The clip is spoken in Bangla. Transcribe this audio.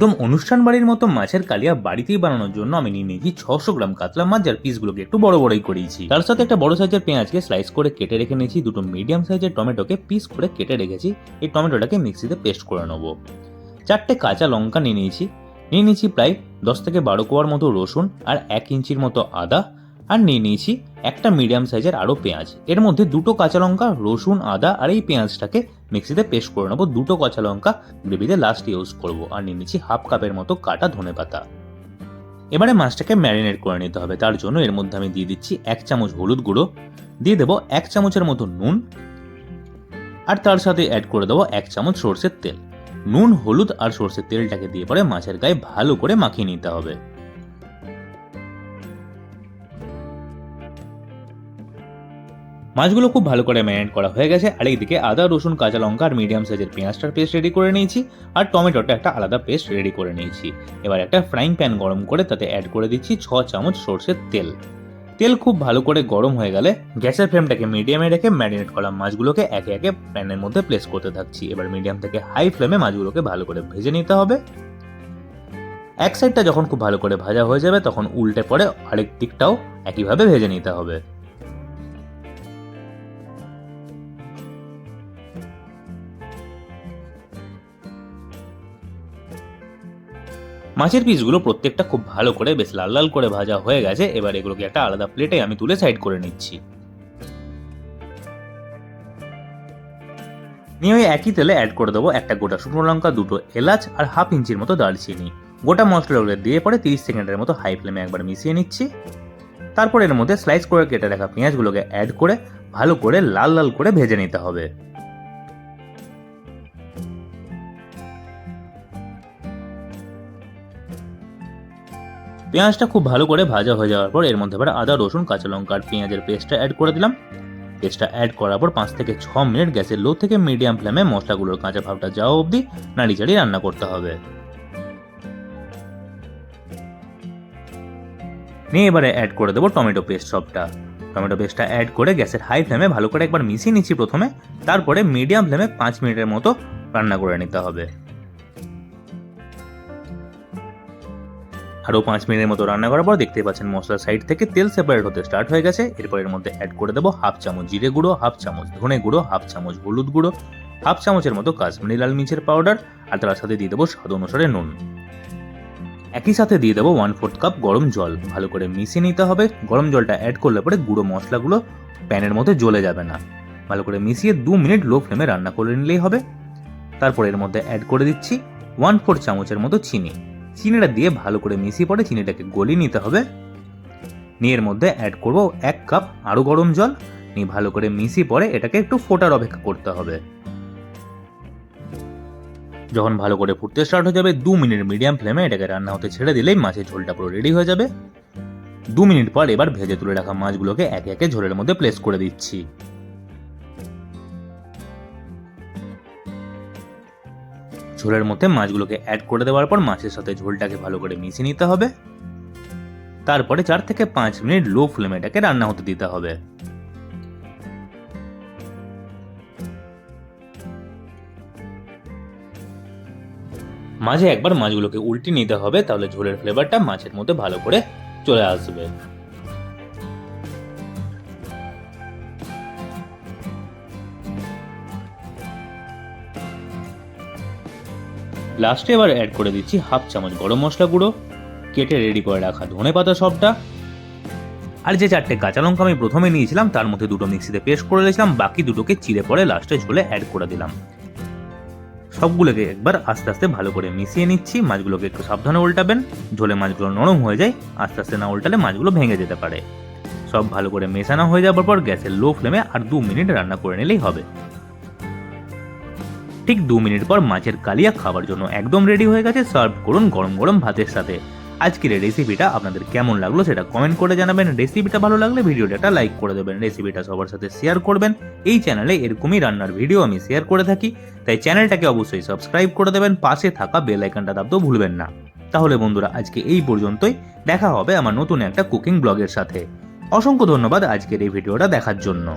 একদম অনুষ্ঠান বাড়ির মতো মাছের কালিয়া বাড়িতেই বানানোর জন্য আমি নিয়ে নিয়েছি ছশো গ্রাম কাতলা মাছ, যার পিসগুলোকে একটু বড় বড়ই করেছি। তার সাথে একটা বড় সাইজের পেঁয়াজকে স্লাইস করে কেটে রেখে নিয়েছি। দুটো মিডিয়াম সাইজের টমেটোকে পিস করে কেটে রেখেছি। এই টমেটোটাকে মিক্সিতে পেস্ট করে নেব। চারটে কাঁচা লঙ্কা নিয়ে নিয়েছি। নিয়ে নিয়েছি প্রায় দশ থেকে বারো কোয়ার মতো রসুন আর এক ইঞ্চির মতো আদা। আর নিয়ে নিয়েছি একটা মিডিয়াম সাইজের আরও পেঁয়াজ। এর মধ্যে দুটো কাঁচা লঙ্কা, রসুন, আদা আর এই পেঁয়াজটাকে মিক্সিতে পেস্ট করে নেব। দুটো কাঁচা লঙ্কা গ্রেভিতে লাস্ট ইউজ করব। আর নিয়ে নিচ্ছি হাফ কাপের মতো কাটা ধনে পাতা। এবারে মাছটাকে ম্যারিনেট করে নিতে হবে। তার জন্য এর মধ্যে আমি দিয়ে দিচ্ছি এক চামচ হলুদ গুঁড়ো। দিয়ে দেবো এক চামচের মতো নুন। আর তার সাথে অ্যাড করে দেবো এক চামচ সর্ষের তেল। নুন, হলুদ আর সর্ষের তেলটাকে দিয়ে পরে মাছের গায়ে ভালো করে মাখিয়ে নিতে হবে। মাছগুলো খুব ভালো করে ম্যারিনেট করা হয়ে গেছে, আর এইদিকে আদা, রসুন, কাঁচা লঙ্কা, আর মিডিয়াম সাইজের পেঁয়াজটার পেস্ট রেডি করে নিয়েছি, আর টমেটোটা একটা আলাদা পেস্ট রেডি করে নিয়েছি। এবার একটা ফ্রাইং প্যান গরম করে তাতে অ্যাড করে দিচ্ছি ছ চামচ সর্ষের তেল। তেল খুব ভালো করে গরম হয়ে গেলে গ্যাসের ফ্লেমটাকে মিডিয়ামে রেখে ম্যারিনেট করা মাছগুলোকে একে একে প্যানের মধ্যে প্লেস করতে থাকছি। এবার মিডিয়াম থেকে হাই ফ্লেমে মাছগুলোকে ভালো করে ভেজে নিতে হবে। এক সাইডটা যখন খুব ভালো করে ভাজা হয়ে যাবে, তখন উল্টে পরে আরেক দিকটাও একইভাবে ভেজে নিতে হবে। মাছের পিসগুলো প্রত্যেকটা খুব ভালো করে বেশ লাল লাল করে ভাজা হয়ে গেছে। এবার এগুলোকে একটা আলাদা প্লেটে আমি তুলে সাইড করে নিচ্ছি। নিয়ে ওই একই তেলে অ্যাড করে দেবো একটা গোটা শুকনো লঙ্কা, দুটো এলাচ আর হাফ ইঞ্চির মতো দারচিনি। গোটা মশলাগুলো দিয়ে পরে তিরিশ সেকেন্ডের মতো হাই ফ্লেমে একবার মিশিয়ে নিচ্ছি। তারপর এর মধ্যে স্লাইস করে কেটে রাখা পেঁয়াজগুলোকে অ্যাড করে ভালো করে লাল লাল করে ভেজে নিতে হবে। পেঁয়াজটা খুব ভালো করে ভাজা হয়ে যাওয়ার পর এর মধ্যে এবার আদা, রসুন, কাঁচা লঙ্কা আর পেঁয়াজের পেস্টটা অ্যাড করে দিলাম। পেস্টটা অ্যাড করার পর পাঁচ থেকে ছ মিনিট গ্যাসের লো থেকে মিডিয়াম ফ্লেমে মশলাগুলোর কাঁচা ভাবটা যাওয়া অবধি নাড়ি চাড়িয়ে রান্না করতে হবে। নিয়ে এবারে অ্যাড করে দেবো টমেটো পেস্ট সবটা। টমেটো পেস্টটা অ্যাড করে গ্যাসের হাই ফ্লেমে ভালো করে একবার মিশিয়ে নিচ্ছি প্রথমে। তারপরে মিডিয়াম ফ্লেমে পাঁচ মিনিটের মতো রান্না করে নিতে হবে। আরও পাঁচ মিনিটের মতো রান্না করার পর দেখতে পাচ্ছেন মশলার সাইড থেকে তেল সেপারেট হতে স্টার্ট হয়ে গেছে। এরপর এর মধ্যে অ্যাড করে দেবো হাফ চামচ জিরে গুঁড়ো হাফ চামচ ধনে গুঁড়ো হাফ চামচ হলুদ গুঁড়ো হাফ চামচের মতো কাশ্মীরি লাল মির্চের পাউডার আর তার সাথে দিয়ে দেবো স্বাদ অনুসারে নুন। একই সাথে দিয়ে দেবো ওয়ান ফোর্থ কাপ গরম জল। ভালো করে মিশিয়ে নিতে হবে। গরম জলটা অ্যাড করলে পরে গুঁড়ো মশলাগুলো প্যানের মধ্যে জ্বলে যাবে না। ভালো করে মিশিয়ে দু মিনিট লো ফ্লেমে রান্না করে নিলেই হবে। তারপর এর মধ্যে অ্যাড করে দিচ্ছি ওয়ান ফোর চামচের মতো চিনি। চিনিটা দিয়ে ভালো করে মিশিয়ে পরে চিনিটাকে গলিয়ে নিতে হবে। নিয়ে এর মধ্যে অ্যাড করব এক কাপ আরও গরম জল। নিয়ে ভালো করে মিশিয়ে পরে এটাকে একটু ফোটার অপেক্ষা করতে হবে। যখন ভালো করে ফুটতে স্টার্ট হয়ে যাবে, দু মিনিট মিডিয়াম ফ্লেমে এটাকে রান্না হতে ছেড়ে দিলেই মাছের ঝোলটা পুরো রেডি হয়ে যাবে। দু মিনিট পর এবার ভেজে তুলে রাখা মাছগুলোকে একে একে ঝোলের মধ্যে প্লেস করে দিচ্ছি। ঝোলের মধ্যে মাছগুলোকে অ্যাড করে দেওয়ার পর মাছের সাথে ঝোলটাকে ভালো করে মিশিয়ে নিতে হবে। তারপরে চার থেকে পাঁচ মিনিট লো ফ্লেমে এটাকে রান্না হতে দিতে হবে। মাঝে একবার মাছগুলোকে উল্টে নিতে হবে, তাহলে ঝোলের ফ্লেভারটা মাছের মধ্যে ভালো করে চলে আসবে। লাস্টে এবার অ্যাড করে দিচ্ছি হাফ চামচ গরম মশলা গুঁড়ো, কেটে রেডি করে রাখা ধনে পাতা সবটা। আর যে চারটে কাঁচা লঙ্কা আমি প্রথমে নিয়েছিলাম, তার মধ্যে দুটো মিক্সিতে পেস্ট করে দিয়েছিলাম বাকি দুটোকে চিড়ে পরে লাস্টে ঝোলে অ্যাড করে দিলাম। সবগুলোকে একবার আস্তে আস্তে ভালো করে মিশিয়ে নিচ্ছি, মাছগুলোকে একটু সাবধানে উল্টাবেন, ঝোলে মাছগুলো নরম হয়ে যায়, আস্তে আস্তে না উল্টালে মাছগুলো ভেঙে যেতে পারে। সব ভালো করে মেশানো হয়ে যাওয়ার পর গ্যাসের লো ফ্লেমে আর দু মিনিট রান্না করে নিলেই হবে। ঠিক দু মিনিট পর মাছের কালিয়া খাবার জন্য একদম রেডি হয়ে গেছে। সার্ভ করুন গরম গরম ভাতের সাথে। আজকের এই রেসিপিটা আপনাদের কেমন লাগল সেটা কমেন্ট করে জানাবেন। রেসিপিটা ভালো লাগলে ভিডিওটা একটা লাইক করে দেবেন। রেসিপিটা সবার সাথে শেয়ার করবেন। এই চ্যানেলে এরকমই রান্নার ভিডিও আমি শেয়ার করে থাকি। তাই চ্যানেলটাকে অবশ্যই সাবস্ক্রাইব করে দেবেন। পাশে থাকা বেল আইকনটা দাবতেও ভুলবেন না। তাহলে বন্ধুরা, আজকে এই পর্যন্তই। দেখা হবে আমার নতুন একটা কুকিং ব্লগের সাথে। অসংখ্য ধন্যবাদ আজকের এই ভিডিওটা দেখার জন্য।